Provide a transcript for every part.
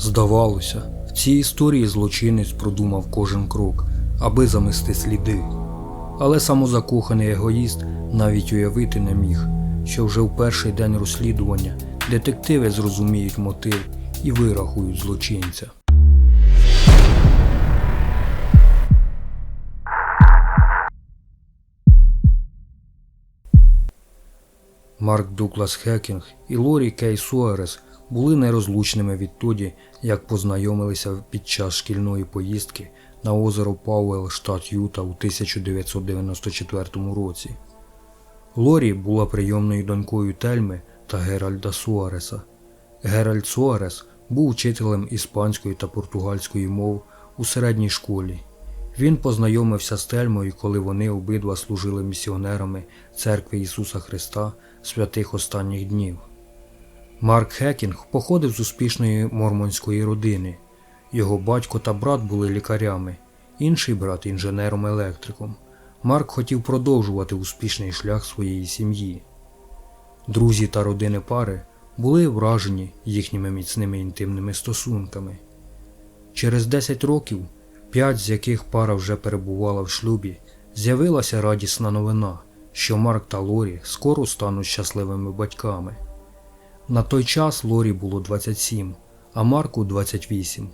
Здавалося, в цій історії злочинець продумав кожен крок, аби замести сліди. Але самозакоханий егоїст навіть уявити не міг, що вже в перший день розслідування детективи зрозуміють мотив і вирахують злочинця. Марк Дуглас Хекінг і Лорі Кей Суарес були нерозлучними відтоді, як познайомилися під час шкільної поїздки на озеро Пауел, штат Юта у 1994 році. Лорі була прийомною донькою Тельми та Геральда Суареса. Геральд Суарес був вчителем іспанської та португальської мов у середній школі. Він познайомився з Тельмою, коли вони обидва служили місіонерами Церкви Ісуса Христа святих останніх днів. Марк Хекінг походив з успішної мормонської родини. Його батько та брат були лікарями, інший брат інженером-електриком. Марк хотів продовжувати успішний шлях своєї сім'ї. Друзі та родини пари були вражені їхніми міцними інтимними стосунками. Через 10 років, п'ять з яких пара вже перебувала в шлюбі, з'явилася радісна новина, що Марк та Лорі скоро стануть щасливими батьками. На той час Лорі було 27, а Марку 28.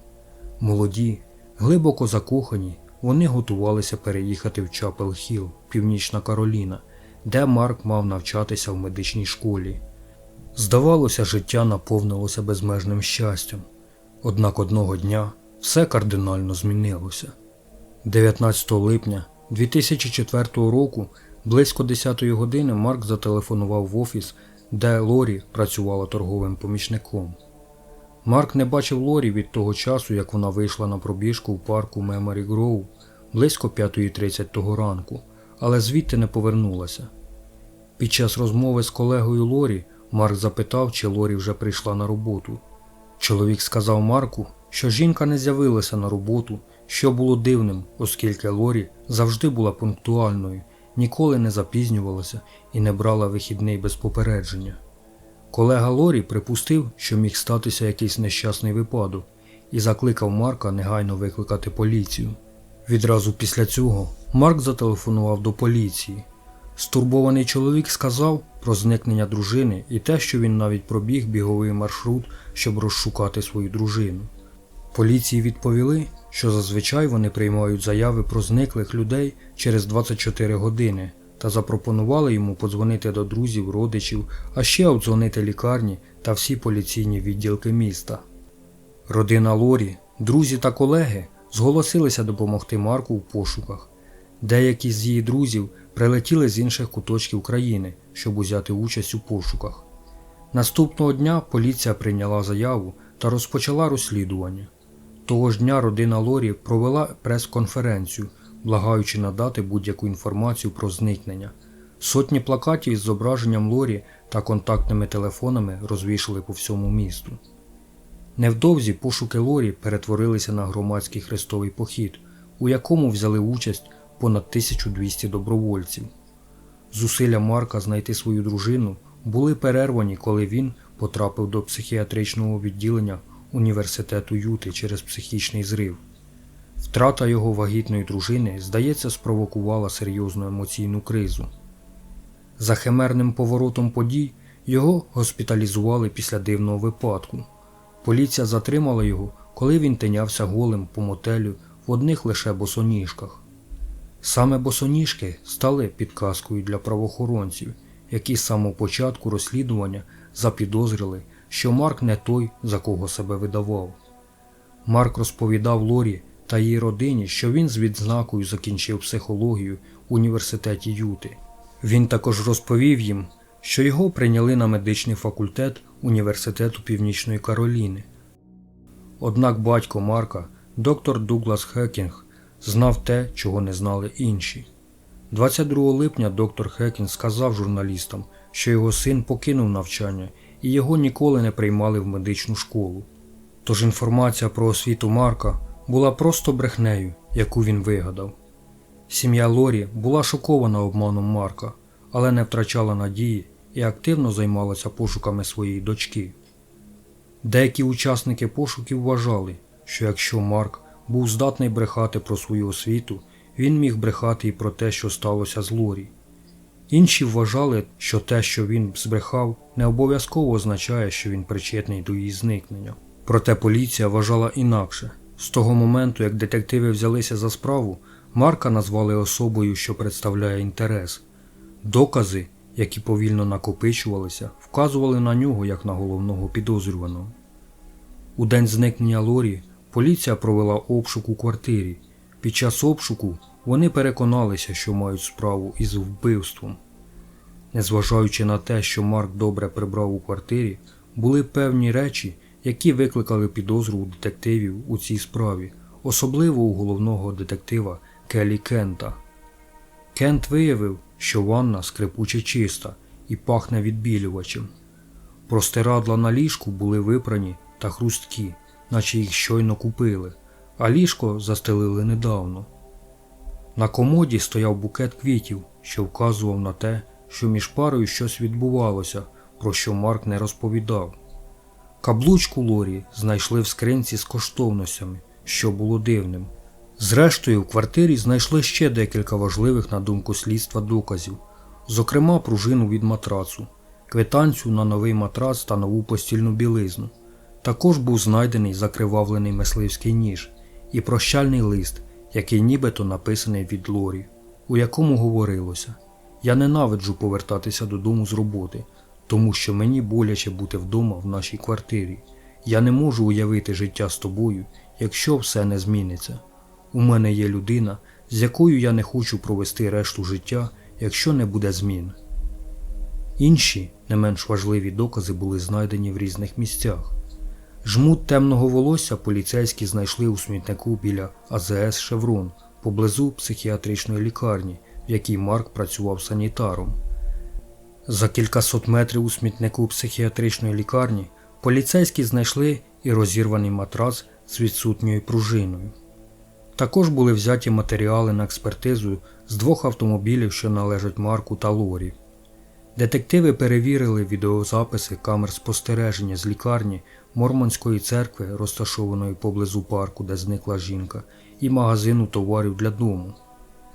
Молоді, глибоко закохані, вони готувалися переїхати в Чапел Хіл, Північна Кароліна, де Марк мав навчатися в медичній школі. Здавалося, життя наповнилося безмежним щастям. Однак одного дня все кардинально змінилося. 19 липня 2004 року, близько 10 години, Марк зателефонував в офіс, де Лорі працювала торговим помічником. Марк не бачив Лорі від того часу, як вона вийшла на пробіжку в парку Меморі Гроу близько 5.30 того ранку, але звідти не повернулася. Під час розмови з колегою Лорі Марк запитав, чи Лорі вже прийшла на роботу. Чоловік сказав Марку, що жінка не з'явилася на роботу, що було дивним, оскільки Лорі завжди була пунктуальною, ніколи не запізнювалася і не брала вихідний без попередження. Колега Лорі припустив, що міг статися якийсь нещасний випадок, і закликав Марка негайно викликати поліцію. Відразу після цього Марк зателефонував до поліції. Стурбований чоловік сказав про зникнення дружини і те, що він навіть пробіг біговий маршрут, щоб розшукати свою дружину. Поліції відповіли, що зазвичай вони приймають заяви про зниклих людей через 24 години та запропонували йому подзвонити до друзів, родичів, а ще обдзвонити лікарні та всі поліційні відділки міста. Родина Лорі, друзі та колеги зголосилися допомогти Марку в пошуках. Деякі з її друзів прилетіли з інших куточків країни, щоб узяти участь у пошуках. Наступного дня поліція прийняла заяву та розпочала розслідування. Того ж дня родина Лорі провела прес-конференцію, благаючи надати будь-яку інформацію про зникнення. Сотні плакатів із зображенням Лорі та контактними телефонами розвішали по всьому місту. Невдовзі пошуки Лорі перетворилися на громадський хрестовий похід, у якому взяли участь понад 1200 добровольців. Зусилля Марка знайти свою дружину були перервані, коли він потрапив до психіатричного відділення університету Юти через психічний зрив. Втрата його вагітної дружини, здається, спровокувала серйозну емоційну кризу. За химерним поворотом подій його госпіталізували після дивного випадку. Поліція затримала його, коли він тинявся голим по мотелю в одних лише босоніжках. Саме босоніжки стали підказкою для правоохоронців, які з самого початку розслідування запідозрили, що Марк не той, за кого себе видавав. Марк розповідав Лорі та її родині, що він з відзнакою закінчив психологію в університеті Юти. Він також розповів їм, що його прийняли на медичний факультет Університету Північної Кароліни. Однак батько Марка, доктор Дуглас Хекінг, знав те, чого не знали інші. 22 липня доктор Хекінг сказав журналістам, що його син покинув навчання і його ніколи не приймали в медичну школу. Тож інформація про освіту Марка була просто брехнею, яку він вигадав. Сім'я Лорі була шокована обманом Марка, але не втрачала надії і активно займалася пошуками своєї дочки. Деякі учасники пошуків вважали, що якщо Марк був здатний брехати про свою освіту, він міг брехати і про те, що сталося з Лорі. Інші вважали, що те, що він збрехав, не обов'язково означає, що він причетний до її зникнення. Проте поліція вважала інакше. З того моменту, як детективи взялися за справу, Марка назвали особою, що представляє інтерес. Докази, які повільно накопичувалися, вказували на нього як на головного підозрюваного. У день зникнення Лорі поліція провела обшук у квартирі. Під час обшуку вони переконалися, що мають справу із вбивством. Незважаючи на те, що Марк добре прибрав у квартирі, були певні речі, які викликали підозру у детективів у цій справі, особливо у головного детектива Келі Кента. Кент виявив, що ванна скрипуче чиста і пахне відбілювачем. Простирадла на ліжку були випрані та хрусткі, наче їх щойно купили, а ліжко застелили недавно. На комоді стояв букет квітів, що вказував на те, що між парою щось відбувалося, про що Марк не розповідав. Каблучку Лорі знайшли в скринці з коштовностями, що було дивним. Зрештою, в квартирі знайшли ще декілька важливих на думку слідства доказів, зокрема пружину від матрацу, квитанцію на новий матрац та нову постільну білизну. Також був знайдений закривавлений мисливський ніж і прощальний лист, який нібито написаний від Лорі, у якому говорилося: Я ненавиджу повертатися додому з роботи, тому що мені боляче бути вдома в нашій квартирі. Я не можу уявити життя з тобою, якщо все не зміниться. У мене є людина, з якою я не хочу провести решту життя, якщо не буде змін. Інші, не менш важливі докази були знайдені в різних місцях. Жмут темного волосся поліцейські знайшли у смітнику біля АЗС Шеврон поблизу психіатричної лікарні, в якій Марк працював санітаром. За кількасот метрів у смітнику психіатричної лікарні поліцейські знайшли і розірваний матрац з відсутньою пружиною. Також були взяті матеріали на експертизу з двох автомобілів, що належать Марку та Лорі. Детективи перевірили відеозаписи камер спостереження з лікарні Мормонської церкви, розташованої поблизу парку, де зникла жінка, і магазину товарів для дому.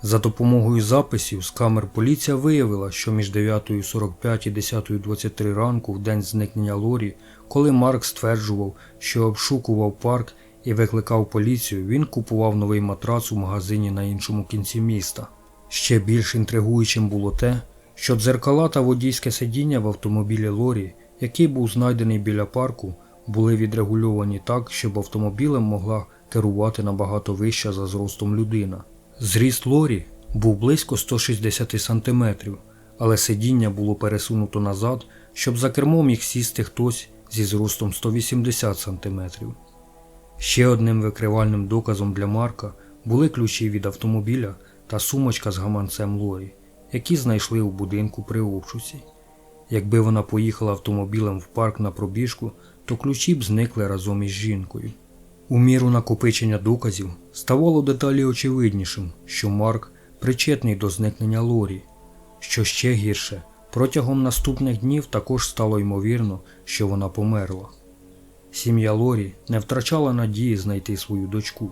За допомогою записів з камер поліція виявила, що між 9.45 і 10.23 ранку в день зникнення Лорі, коли Марк стверджував, що обшукував парк і викликав поліцію, він купував новий матрац у магазині на іншому кінці міста. Ще більш інтригуючим було те, що дзеркала та водійське сидіння в автомобілі Лорі, який був знайдений біля парку, були відрегульовані так, щоб автомобілем могла керувати набагато вища за зростом людина. Зріст Лорі був близько 160 см, але сидіння було пересунуто назад, щоб за кермом міг сісти хтось зі зростом 180 см. Ще одним викривальним доказом для Марка були ключі від автомобіля та сумочка з гаманцем Лорі, які знайшли у будинку при обшуці. Якби вона поїхала автомобілем в парк на пробіжку, то ключі б зникли разом із жінкою. У міру накопичення доказів ставало деталі очевиднішим, що Марк причетний до зникнення Лорі. Що ще гірше, протягом наступних днів також стало ймовірно, що вона померла. Сім'я Лорі не втрачала надії знайти свою дочку.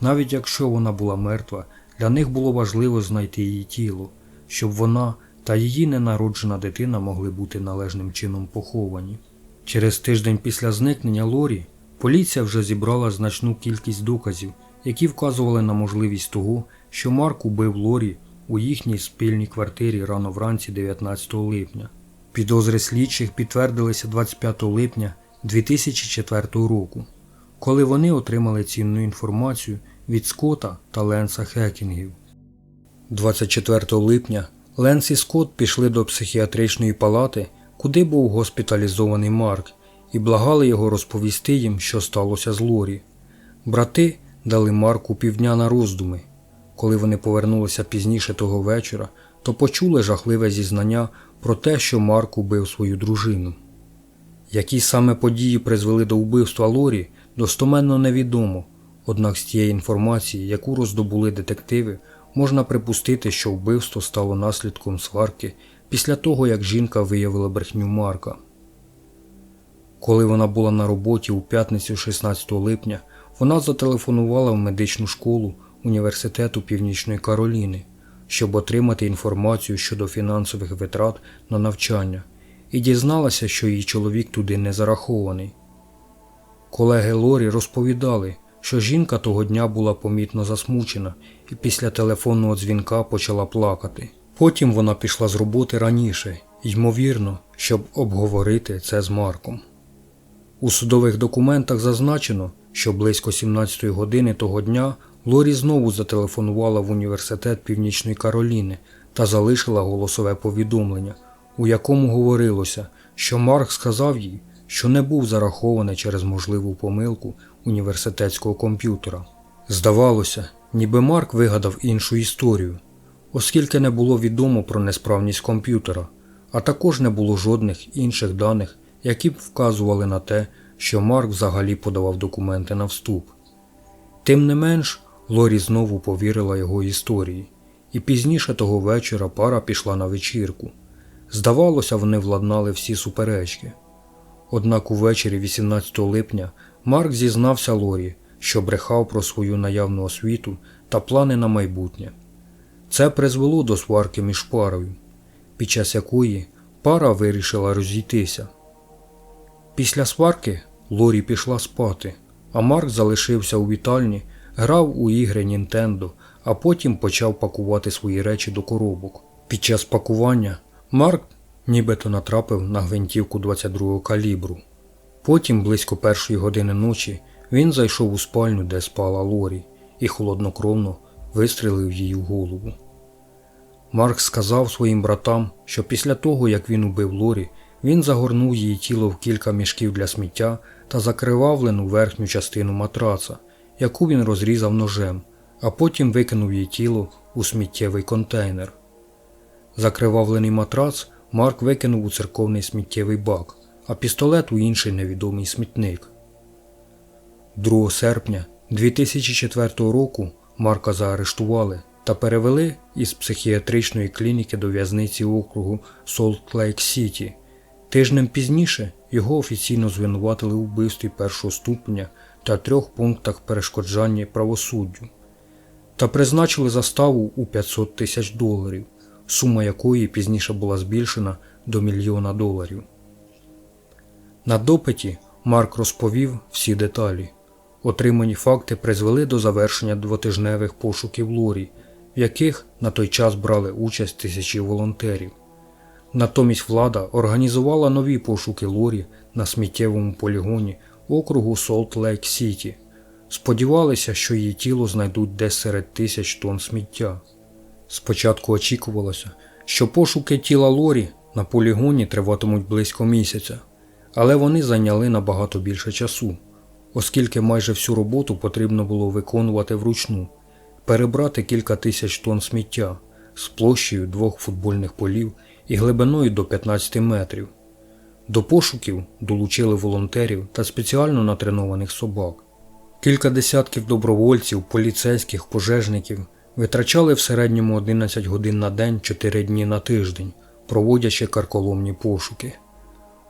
Навіть якщо вона була мертва, для них було важливо знайти її тіло, щоб вона та її ненароджена дитина могли бути належним чином поховані. Через тиждень після зникнення Лорі поліція вже зібрала значну кількість доказів, які вказували на можливість того, що Марк убив Лорі у їхній спільній квартирі рано вранці 19 липня. Підозри слідчих підтвердилися 25 липня 2004 року, коли вони отримали цінну інформацію від Скота та Ленса Хекінгів. 24 липня Ленс і Скотт пішли до психіатричної палати, куди був госпіталізований Марк, і благали його розповісти їм, що сталося з Лорі. Брати дали Марку півдня на роздуми. Коли вони повернулися пізніше того вечора, то почули жахливе зізнання про те, що Марк убив свою дружину. Які саме події призвели до вбивства Лорі, достоменно невідомо, однак з тієї інформації, яку роздобули детективи, можна припустити, що вбивство стало наслідком сварки після того, як жінка виявила брехню Марка. Коли вона була на роботі у п'ятницю 16 липня, вона зателефонувала в медичну школу Університету Північної Кароліни, щоб отримати інформацію щодо фінансових витрат на навчання, і дізналася, що її чоловік туди не зарахований. Колеги Лорі розповідали, що жінка того дня була помітно засмучена і після телефонного дзвінка почала плакати. Потім вона пішла з роботи раніше, ймовірно, щоб обговорити це з Марком. У судових документах зазначено, що близько 17 години того дня Лорі знову зателефонувала в університет Північної Кароліни та залишила голосове повідомлення, у якому говорилося, що Марк сказав їй, що не був зарахований через можливу помилку університетського комп'ютера. Здавалося, ніби Марк вигадав іншу історію, оскільки не було відомо про несправність комп'ютера, а також не було жодних інших даних, які б вказували на те, що Марк взагалі подавав документи на вступ. Тим не менш, Лорі знову повірила його історії, і пізніше того вечора пара пішла на вечірку. Здавалося, вони владнали всі суперечки. Однак увечері 18 липня Марк зізнався Лорі, що брехав про свою наявну освіту та плани на майбутнє. Це призвело до сварки між парою, під час якої пара вирішила розійтися. Після сварки Лорі пішла спати, а Марк залишився у вітальні, грав у ігри Нінтендо, а потім почав пакувати свої речі до коробок. Під час пакування Марк нібито натрапив на гвинтівку 22-го калібру. Потім, близько першої години ночі, він зайшов у спальню, де спала Лорі, і холоднокровно вистрелив її в голову. Марк сказав своїм братам, що після того, як він убив Лорі, він загорнув її тіло в кілька мішків для сміття та закривавлену верхню частину матраца, яку він розрізав ножем, а потім викинув її тіло у сміттєвий контейнер. Закривавлений матрац Марк викинув у церковний сміттєвий бак, а пістолет у інший невідомий смітник. 2 серпня 2004 року Марка заарештували та перевели із психіатричної клініки до в'язниці округу Солт-Лейк-Сіті. Тижнем пізніше його офіційно звинуватили у вбивстві першого ступеня та трьох пунктах перешкоджання правосуддю та призначили заставу у 500 тисяч доларів, сума якої пізніше була збільшена до мільйона доларів. На допиті Марк розповів всі деталі. Отримані факти призвели до завершення двотижневих пошуків Лорі, в яких на той час брали участь тисячі волонтерів. Натомість влада організувала нові пошуки Лорі на сміттєвому полігоні округу Солт-Лейк Сіті. Сподівалися, що її тіло знайдуть десь серед тисяч тонн сміття. Спочатку очікувалося, що пошуки тіла Лорі на полігоні триватимуть близько місяця, але вони зайняли набагато більше часу, оскільки майже всю роботу потрібно було виконувати вручну, перебрати кілька тисяч тонн сміття з площею двох футбольних полів і глибиною до 15 метрів. До пошуків долучили волонтерів та спеціально натренованих собак. Кілька десятків добровольців, поліцейських, пожежників витрачали в середньому 11 годин на день 4 дні на тиждень, проводячи карколомні пошуки.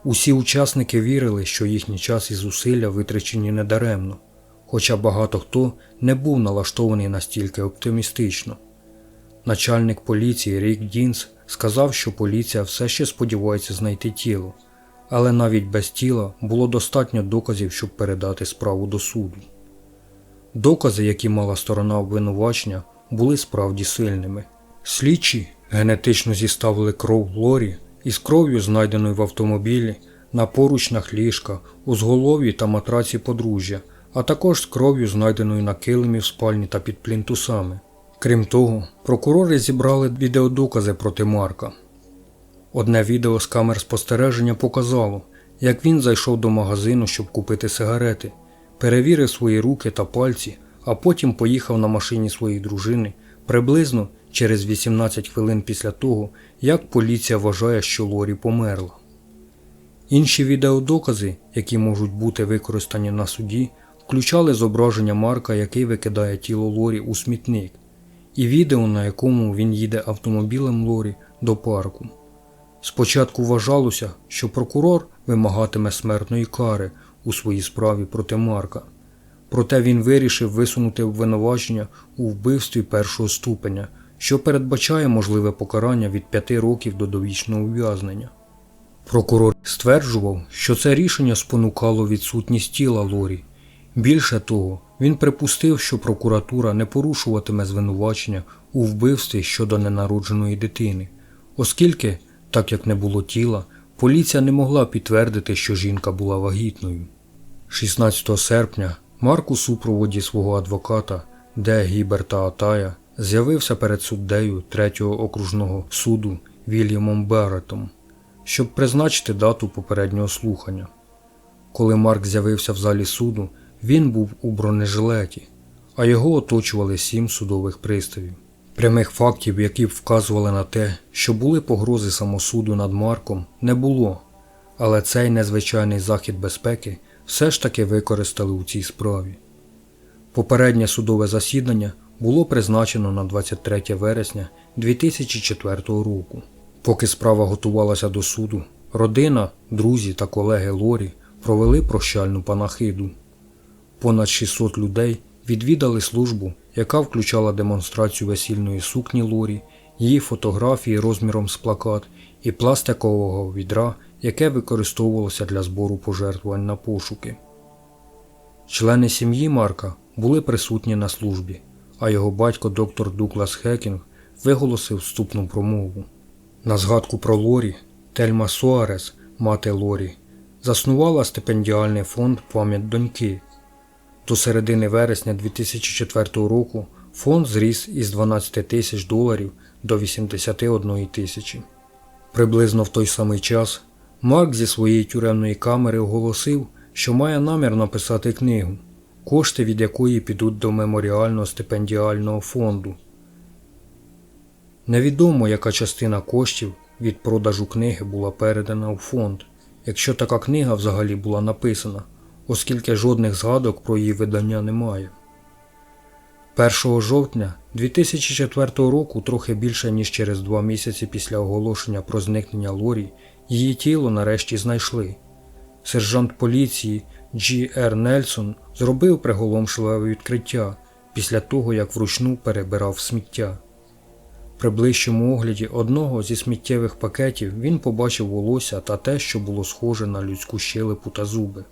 Усі учасники вірили, що їхній час і зусилля витрачені недаремно, хоча багато хто не був налаштований настільки оптимістично. Начальник поліції Рік Дінс сказав, що поліція все ще сподівається знайти тіло, але навіть без тіла було достатньо доказів, щоб передати справу до суду. Докази, які мала сторона обвинувачення, були справді сильними. Слідчі генетично зіставили кров Лорі із кров'ю, знайденою в автомобілі, на поручнях ліжка, узголов'ї та матраці подружжя, а також з кров'ю, знайденою на килимі в спальні та під плінтусами. Крім того, прокурори зібрали відеодокази проти Марка. Одне відео з камер спостереження показало, як він зайшов до магазину, щоб купити сигарети, перевірив свої руки та пальці, а потім поїхав на машині своєї дружини приблизно через 18 хвилин після того, як поліція вважає, що Лорі померла. Інші відеодокази, які можуть бути використані на суді, включали зображення Марка, який викидає тіло Лорі у смітник, і відео, на якому він їде автомобілем Лорі до парку. Спочатку вважалося, що прокурор вимагатиме смертної кари у своїй справі проти Марка. Проте він вирішив висунути обвинувачення у вбивстві першого ступеня, що передбачає можливе покарання від 5 років до довічного ув'язнення. Прокурор стверджував, що це рішення спонукало відсутність тіла Лорі. Більше того, він припустив, що прокуратура не порушуватиме звинувачення у вбивстві щодо ненародженої дитини, оскільки, так як не було тіла, поліція не могла підтвердити, що жінка була вагітною. 16 серпня Марк у супроводі свого адвоката Де Гіберта Атая з'явився перед суддею третього окружного суду Вільямом Беретом, щоб призначити дату попереднього слухання. Коли Марк з'явився в залі суду, він був у бронежилеті, а його оточували сім судових приставів. Прямих фактів, які б вказували на те, що були погрози самосуду над Марком, не було, але цей незвичайний захід безпеки все ж таки використали у цій справі. Попереднє судове засідання було призначено на 23 вересня 2004 року. Поки справа готувалася до суду, родина, друзі та колеги Лорі провели прощальну панахиду. Понад 600 людей відвідали службу, яка включала демонстрацію весільної сукні Лорі, її фотографії розміром з плакат і пластикового відра, яке використовувалося для збору пожертвувань на пошуки. Члени сім'ї Марка були присутні на службі, а його батько доктор Дуглас Хекінг виголосив вступну промову. На згадку про Лорі, Тельма Суарес, мати Лорі, заснувала стипендіальний фонд пам'ять доньки. До середини вересня 2004 року фонд зріс із 12 тисяч доларів до 81 тисячі. Приблизно в той самий час Марк зі своєї тюремної камери оголосив, що має намір написати книгу, кошти від якої підуть до меморіального стипендіального фонду. Невідомо, яка частина коштів від продажу книги була передана у фонд, якщо така книга взагалі була написана, оскільки жодних згадок про її видання немає. 1 жовтня 2004 року, трохи більше ніж через два місяці після оголошення про зникнення Лорі, її тіло нарешті знайшли. Сержант поліції Джі Р. Нельсон зробив приголомшливе відкриття після того, як вручну перебирав сміття. При ближчому огляді одного зі сміттєвих пакетів він побачив волосся та те, що було схоже на людську щелепу та зуби.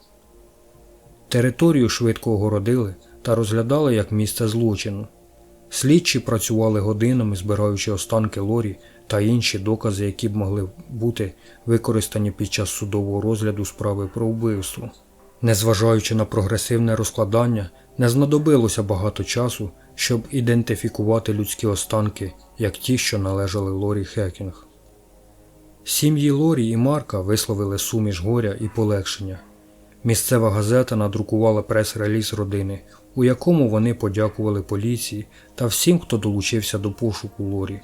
Територію швидко огородили та розглядали як місце злочину. Слідчі працювали годинами, збираючи останки Лорі та інші докази, які б могли бути використані під час судового розгляду справи про вбивство. Незважаючи на прогресивне розкладання, не знадобилося багато часу, щоб ідентифікувати людські останки, як ті, що належали Лорі Хекінг. Сім'ї Лорі і Марка висловили суміш горя і полегшення. Місцева газета надрукувала прес-реліз родини, у якому вони подякували поліції та всім, хто долучився до пошуку Лорі.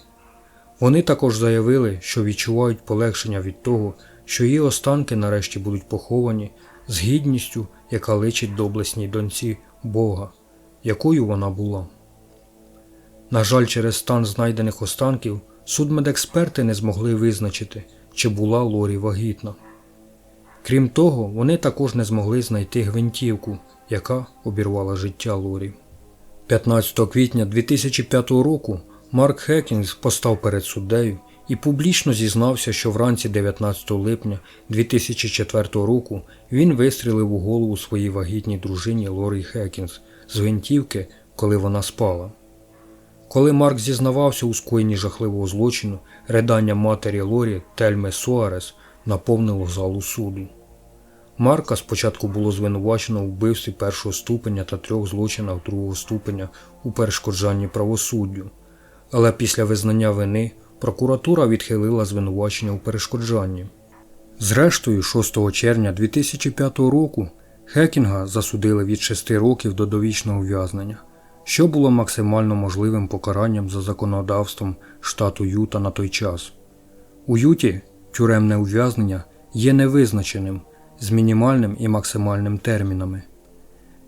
Вони також заявили, що відчувають полегшення від того, що її останки нарешті будуть поховані з гідністю, яка личить доблесній доньці Бога, якою вона була. На жаль, через стан знайдених останків судмедексперти не змогли визначити, чи була Лорі вагітна. Крім того, вони також не змогли знайти гвинтівку, яка обірвала життя Лорі. 15 квітня 2005 року Марк Хекінгс постав перед суддею і публічно зізнався, що вранці 19 липня 2004 року він вистрілив у голову своїй вагітній дружині Лорі Хекінгс з гвинтівки, коли вона спала. Коли Марк зізнавався у скоєнні жахливого злочину, ридання матері Лорі Тельми Суарес наповнило залу суду. Марка спочатку було звинувачено у вбивстві першого ступеня та трьох злочинах другого ступеня у перешкоджанні правосуддю, але після визнання вини прокуратура відхилила звинувачення у перешкоджанні. Зрештою, 6 червня 2005 року Хекінга засудили від 6 років до довічного ув'язнення, що було максимально можливим покаранням за законодавством штату Юта на той час. У Юті тюремне ув'язнення є невизначеним з мінімальним і максимальним термінами.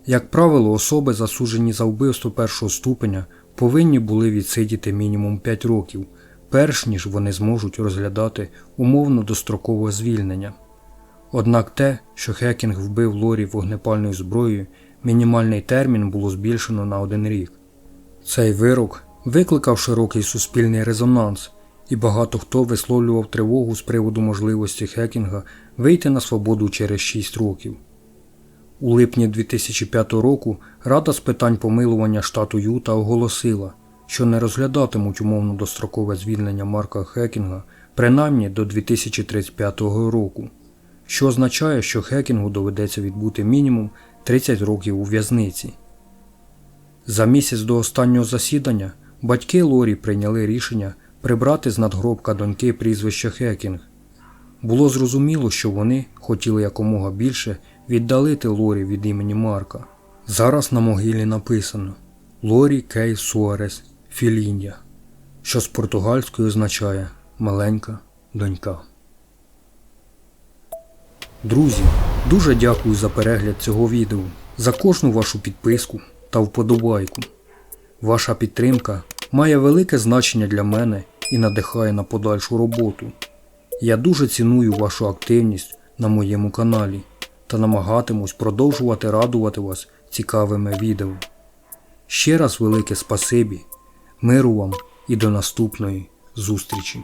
Як правило, особи, засуджені за вбивство першого ступеня, повинні були відсидіти мінімум 5 років, перш ніж вони зможуть розглядати умовно дострокове звільнення. Однак те, що Хекінг вбив Лорі вогнепальною зброєю, мінімальний термін було збільшено на один рік. Цей вирок викликав широкий суспільний резонанс, і багато хто висловлював тривогу з приводу можливості Хекінга вийти на свободу через 6 років. У липні 2005 року Рада з питань помилування штату Юта оголосила, що не розглядатимуть умовно дострокове звільнення Марка Хекінга принаймні до 2035 року, що означає, що Хекінгу доведеться відбути мінімум 30 років у в'язниці. За місяць до останнього засідання батьки Лорі прийняли рішення прибрати з надгробка доньки прізвище Хекінг. Було зрозуміло, що вони хотіли якомога більше віддалити Лорі від імені Марка. Зараз на могилі написано Лорі Кей Суарес Фіління, що з португальською означає маленька донька. Друзі, дуже дякую за перегляд цього відео, за кожну вашу підписку та вподобайку. Ваша підтримка має велике значення для мене і надихає на подальшу роботу. Я дуже ціную вашу активність на моєму каналі та намагатимусь продовжувати радувати вас цікавими відео. Ще раз велике спасибі, миру вам і до наступної зустрічі!